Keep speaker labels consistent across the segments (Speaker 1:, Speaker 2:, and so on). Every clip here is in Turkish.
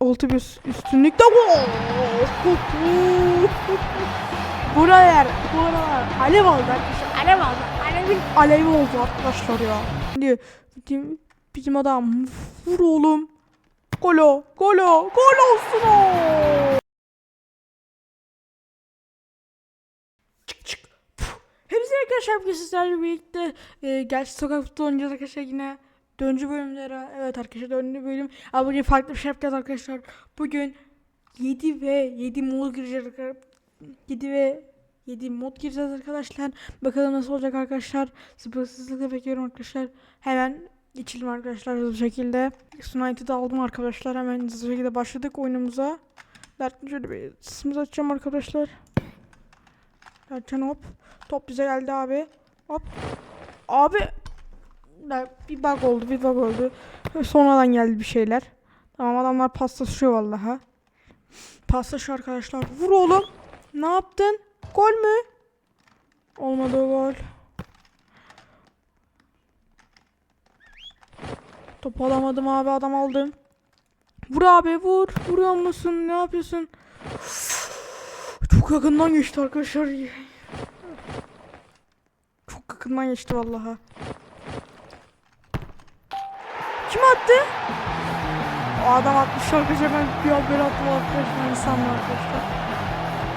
Speaker 1: oltu bir üstünlükte. Buralar, buralar alev oldu arkadaşlar. Alev oldu. Alevin alevi oldu arkadaşlar ya. Şimdi bizim, bizim adam vur oğlum. Golo, golo, gol olsun o. Çık çık. Hepsi arkadaşlar bugün sizlerle birlikte e, gerçi sokak futbolu oynayacağız arkadaşlar yine. Dördüncü bölümlere. Evet arkadaşlar dördüncü bölüm. Ama bugün farklı bir şey yapacağız arkadaşlar. Bugün 7 ve 7 mod gireceğiz arkadaşlar. 7 ve 7 mod gireceğiz arkadaşlar. Bakalım nasıl olacak arkadaşlar. Sabırsızlıkla bekliyorum arkadaşlar. Hemen geçelim arkadaşlar hızlı şekilde. United'ı aldım arkadaşlar. Hemen hızlı şekilde başladık oyunumuza. Derken şöyle bir sesimizi açacağım arkadaşlar. Derken hop. Top bize geldi abi. Hop. Abi. Ya Bir bug oldu bir bug oldu. Sonradan geldi bir şeyler. Tamam adamlar paslaşıyor vallahi. Paslaşıyor arkadaşlar. Vur oğlum. Ne yaptın? Gol mü? Olmadı gol. Top alamadım abi adam aldım. Vur abi vur. Vuruyor musun? Ne yapıyorsun? Çok yakından geçti arkadaşlar. Çok yakından geçti vallahi. Kim attı? O adam atmış arkadaşlar ben bir böyle attım arkadaşlar insanlar arkadaşlar.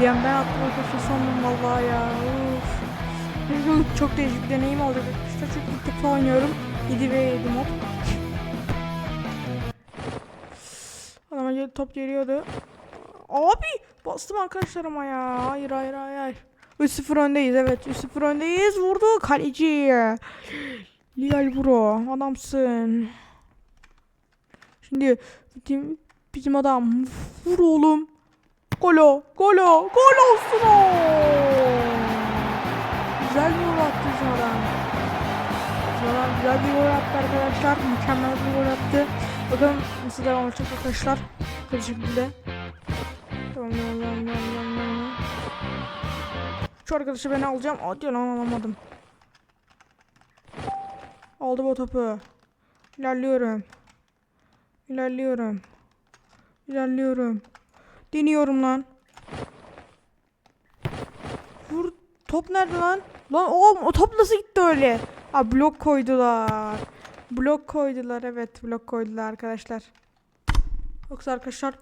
Speaker 1: Bir an ben attım arkadaşlar sandım vallahi ya. Uf. Çok- değişik bir deneyim oldu arkadaşlar. Çok ilk defa oynuyorum. 7 ve 7 mod. Adama gel- top geliyordu. Abi bastım arkadaşlar ama ya. Hayır hayır hayır. hayır. 3-0 öndeyiz evet. 3-0 öndeyiz. Vurdu kaleci. Liyal bro. Adamsın. Şimdi bizim, bizim adam vur oğlum. Golo, golo, gol olsun o. Güzel bir gol attı. Bizim adam güzel bir gol attı arkadaşlar. Mükemmel bir gol attı. Bakalım nasıl devam edecek arkadaşlar. Bu şekilde. Şu arkadaşı ben alacağım. Hadi lan alamadım. Aldım o topu. İlerliyorum. İlerliyorum. İlerliyorum. Deniyorum lan. Vur. Top nerede lan? Lan oğlum o top nasıl gitti öyle? Ha blok koydular. Blok koydular evet blok koydular arkadaşlar. Yoksa arkadaşlar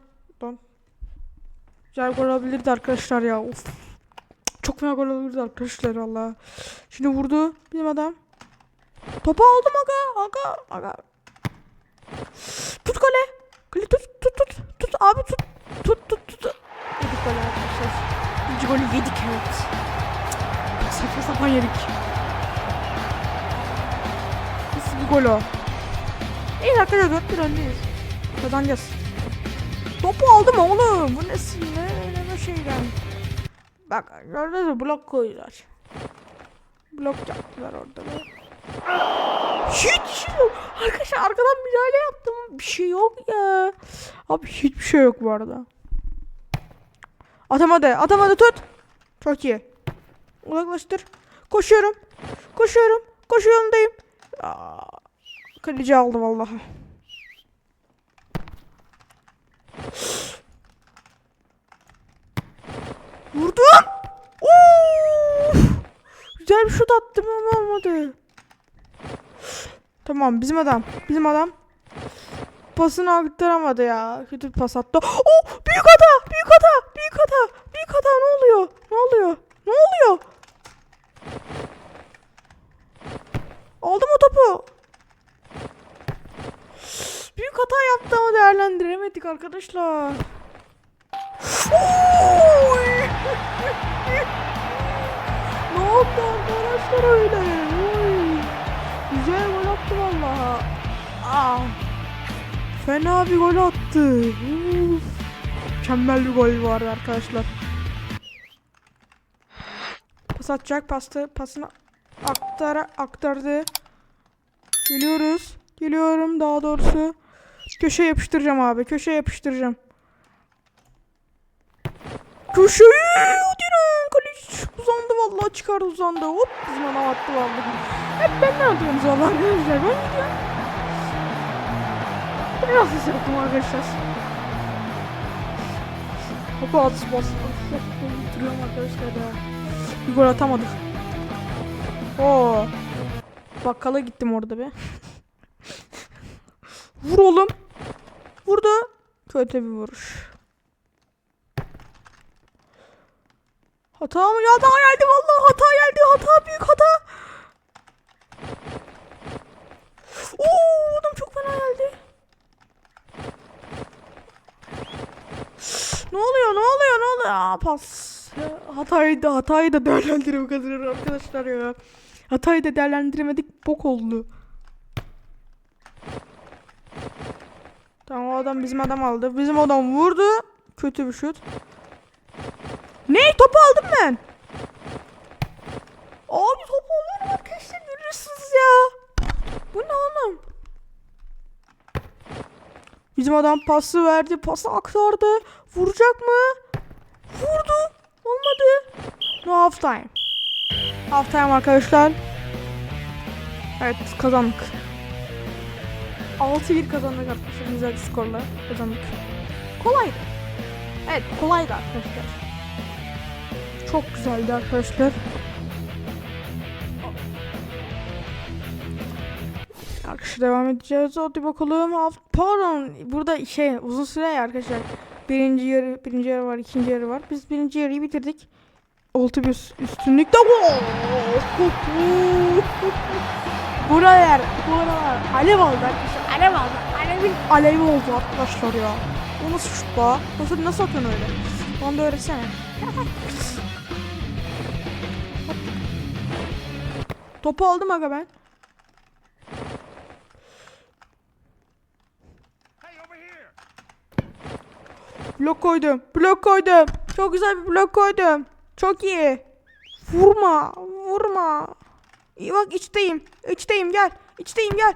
Speaker 1: lan. Güzel gol olabilirdi arkadaşlar ya. Of. Çok fena gol olabilirdi arkadaşlar Allah. Şimdi vurdu bizim adam. Topu aldım aga aga aga. Tut kale. Kale tut tut tut tut abi tut tut tut tut. Yedik gol arkadaşlar. İkinci golü yedik evet. Saçma sapan yedik. Nasıl bir gol o? İyi arkadaşlar 4 bir öndeyiz. Kazanacağız. Topu aldım oğlum. Bu nesin ne ne ne şeyden. Bak gördünüz mü blok koydular. Blok yaptılar orada böyle. Hiç yok. Arkadaşlar arkadan müdahale yaptım. Bir şey yok ya. Abi hiçbir şey yok bu arada. Atamadı. Atamadı tut. Çok iyi. Uzaklaştır. Koşuyorum. Koşuyorum. Koşu yolundayım. Aa, kaleci aldı vallahi. Vurdum. Of! Güzel bir şut attım ama olmadı. Tamam bizim adam. Bizim adam. Pasını aktaramadı ya. Kötü bir pas attı. Oh! Büyük hata! Büyük hata! Büyük hata! Büyük hata ne oluyor? Ne oluyor? Ne oluyor? Aldım o topu. Büyük hata yaptı ama değerlendiremedik arkadaşlar. Ne yaptı arkadaşlar öyle? Oy! Güzel. Fena bir gol attı. Uf. Mükemmel bir gol vardı arkadaşlar. Pas atacak pastı pasını aktara aktardı. Geliyoruz. Geliyorum daha doğrusu. Köşe yapıştıracağım abi. Köşe yapıştıracağım. Köşeyi hadi lan. Kaleci uzandı vallahi çıkardı uzandı. Hop bizim adam attı vallahi. Hep ben ne yapıyorum valla arkadaşlar. Ben gidiyorum. Yaptım arkadaşlar. Topu at bas. Bitiriyorum arkadaşlar ya. Bir gol atamadık. Oo. Bakkala gittim orada be. Vur oğlum. Vurdu. Kötü bir vuruş. Hata mı? Hata geldi vallahi hata geldi. Hata büyük hata. Oo adam çok fena geldi. Ne oluyor? Ne oluyor? Ne oluyor? Aa, pas. Hatayı da hatayı da değerlendirme kazanır arkadaşlar ya. Hatayı da değerlendiremedik. Bok oldu. Tamam o adam bizim adam aldı. Bizim adam vurdu. Kötü bir şut. Ne? Topu aldım ben. Abi topu alıyorum arkadaşlar. Görüyorsunuz ya. Bu ne oğlum? Bizim adam pası verdi. Pası aktardı. Vuracak mı? Vurdu. Olmadı. No half time. Half time arkadaşlar. Evet kazandık. 6-1 kazandık arkadaşlar. Güzel skorla kazandık. Kolaydı. Evet kolaydı arkadaşlar. Çok güzeldi arkadaşlar. Arkadaşlar devam edeceğiz. Hadi bakalım. Pardon. Burada şey uzun süre ya arkadaşlar. Birinci yarı, birinci yarı var, ikinci yarı var. Biz birinci yarıyı bitirdik. Oltu bir üst- üstünlükte. Buralar, buralar alev oldu arkadaşlar. Alev oldu. Alevin alevi oldu arkadaşlar ya. O nasıl şut la? Nasıl, nasıl atıyorsun öyle? Bana da öğretsene. Topu aldım aga ben. Blok koydum. Blok koydum. Çok güzel bir blok koydum. Çok iyi. Vurma. Vurma. İyi bak içteyim. İçteyim gel. İçteyim gel.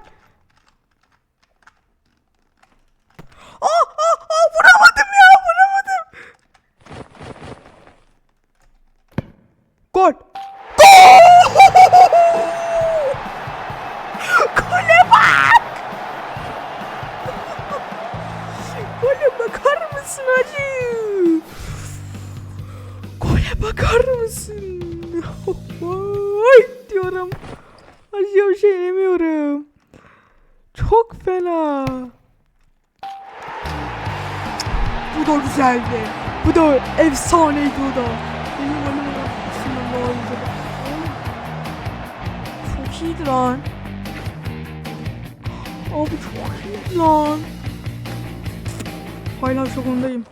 Speaker 1: Aa, aa, aa, vuramadım. Güzeldi. Bu da efsaneydi o da. Benim golüme bak. Bismillahirrahmanirrahim. Çok iyiydi lan. Abi çok iyiydi lan. Hala şokundayım.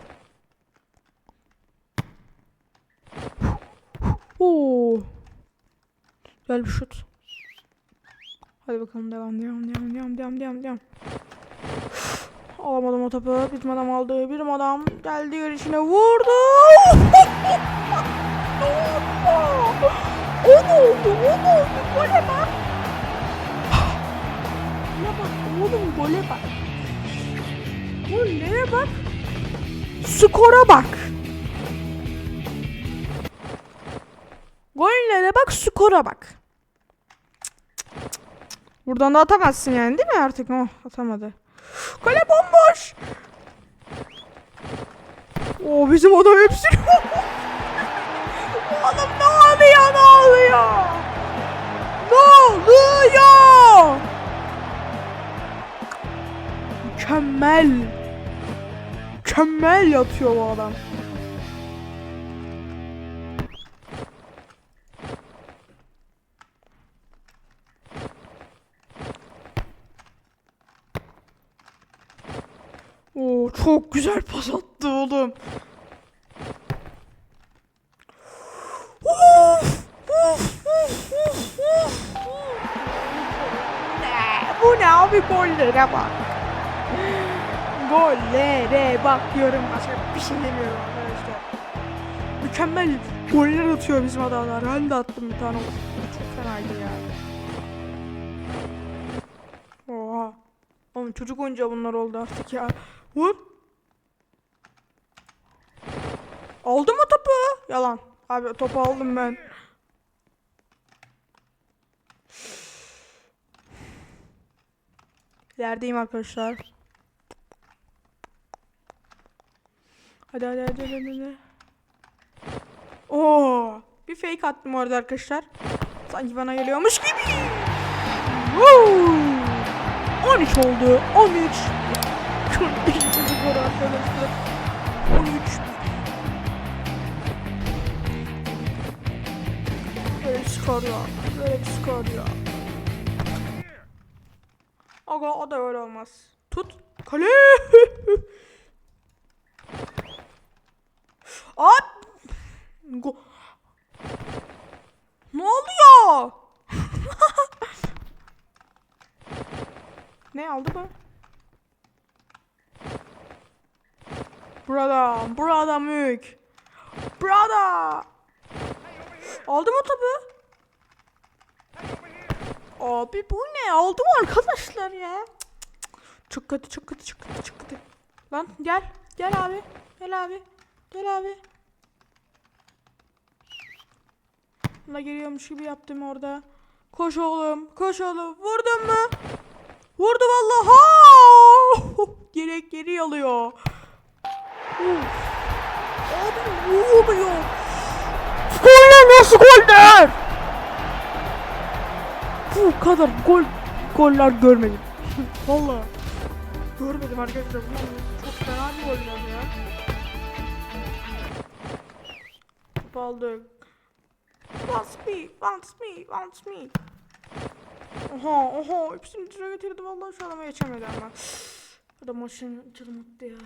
Speaker 1: Oo. Güzel bir şut. Hadi bakalım devam devam devam devam devam devam. Alamadım o topu. Bizim adam aldı. Bizim adam geldi yarışına vurdu. o ne oldu? O ne oldu? Gole bak. Gole bak oğlum gole bak. Gollere bak. Skora bak. Gollere bak, skora bak. Buradan da atamazsın yani değil mi artık? Oh, atamadı. Kale bomboş. Oo bizim adam hepsini. Adam ne oluyor ne oluyor? Ne oluyor? Mükemmel. Mükemmel yatıyor bu adam. Çok güzel pas attı oğlum. Bu ne abi gollere bak. Gollere bak diyorum başka bir şey demiyorum arkadaşlar. Mükemmel goller atıyor bizim adamlar. Ben de attım bir tane. Çok fenaydı ya. Oha. Oğlum çocuk oyuncağı bunlar oldu artık ya. Vur. Aldın mı topu? Yalan. Abi topu aldım ben. İlerideyim arkadaşlar. Hadi hadi hadi hadi. hadi. Oo, bir fake attım orada arkadaşlar. Sanki bana geliyormuş gibi. Woo! 13 oldu. 13. Çok iyi skor arkadaşlar. Skor ya. Böyle bir skor. Aga o da öyle olmaz. Tut. Kale. At. Go. Ne oluyor? ne aldı bu? Burada, burada mük. Burada. Aldım o topu. Abi bu ne? Aldım arkadaşlar ya. Çok kötü, çok kötü, çok kötü, çok kötü. Lan gel, gel abi. Gel abi. Gel abi. La geliyormuş gibi yaptım orada. Koş oğlum, koş oğlum. Vurdun mu? Vurdu vallahi. Ha! Direkt geri alıyor. Uf. Abi ne oluyor? Goller nasıl goller? Bu kadar gol goller görmedim. Vallahi görmedim arkadaşlar. Bunlar çok fena bir goller ya. Top aldık. Wants me, wants me, wants me. Oha, oha. Hepsini direkt getirdi. Vallahi şu adama geçemedi ama. Adam maçın canım attı ya.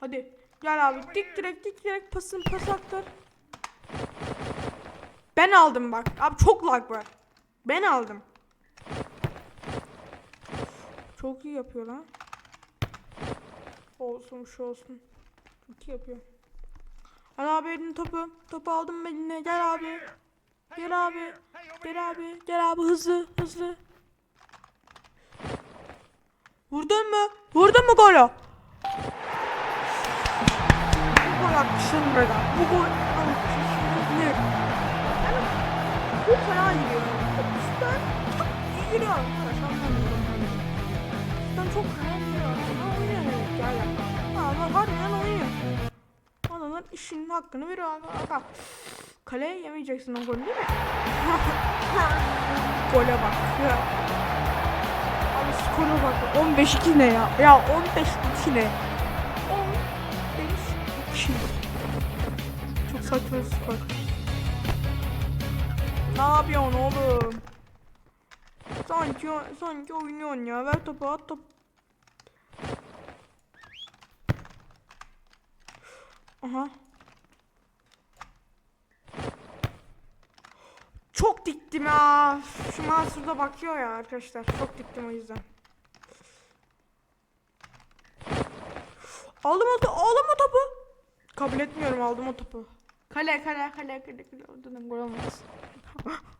Speaker 1: Hadi. Gel abi. Dik direkt, dik direkt pasın pas aktar. Ben aldım bak. Abi çok lag var. Ben aldım. Çok iyi yapıyor lan. Olsun şu olsun. Çok iyi yapıyor. Al abi topu. Topu aldım eline. Gel abi. Gel abi. Gel abi. Gel abi hızlı hızlı. Vurdun mu? Vurdun mu golü? Bu gol atmışsın böyle. Bu gol atmışsın. Yani bu fena gidiyor. Üstten çok iyi giriyor arkadaşlar. Anlamıyorum. Üstten çok fena gidiyor. Ama oynuyor demek ki hala. Ama harbiden oynuyor. Adamlar işinin hakkını veriyor abi. Aga. Kaleye yemeyeceksin o golü değil mi? Gole bak. Ya. Abi skora bak. 15-2 ne ya? Ya 15-2 ne? 15-2. Çok saçma skor. Ne yapıyorsun oğlum? Sanki, sanki oynuyorsun ya. Ver topu at top. Aha. Çok diktim ya. Şu Mansur da bakıyor ya arkadaşlar. Çok diktim o yüzden. Aldım o, aldım o topu. Kabul etmiyorum aldım o topu. Kale kale kale kale kale. Oradan gol olmaz.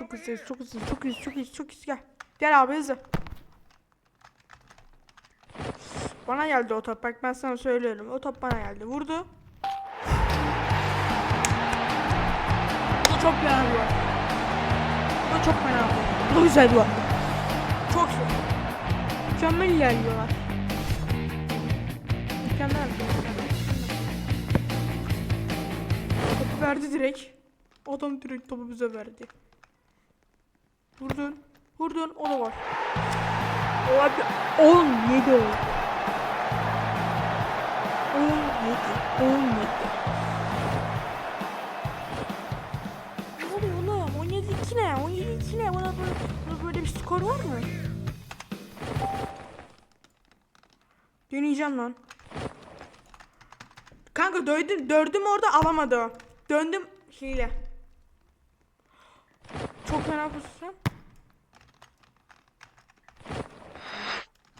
Speaker 1: çok hızlıyız çok hızlıyız çok hızlıyız çok hızlıyız çok hızlıyız gel. Gel abi hızlı. Bana geldi o top bak ben sana söylüyorum. O top bana geldi. Vurdu. Bu çok fena bir gol. Bu çok fena bir. Bu güzel bir gol. Çok güzel. Mükemmel ilerliyorlar. Mükemmel. Topu verdi direkt. Adam direkt topu bize verdi. Vurdun. Vurdun. O da var. Abi 17 oldu. 17. 17. Ne oluyor oğlum? 17 2 ne? 17 2 ne? Bana böyle, böyle bir skor var mı? Deneyeceğim lan. Kanka dördüm, dördüm orada alamadı. Döndüm hile. Çok fena pozisyon.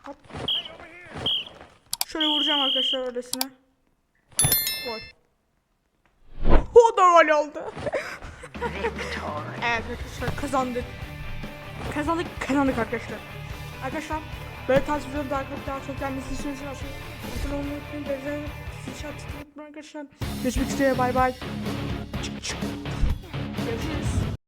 Speaker 1: Hop. Şöyle vuracağım arkadaşlar öylesine. Gol. O da gol oldu. evet arkadaşlar kazandık. Kazandık kazandık arkadaşlar. Arkadaşlar böyle tarz videoları daha çok daha çok gelmesini istiyorsanız aşağıya abone olmayı unutmayın. Atmayı unutmayın arkadaşlar. Görüşmek üzere bay bay. Çık çık. Görüşürüz.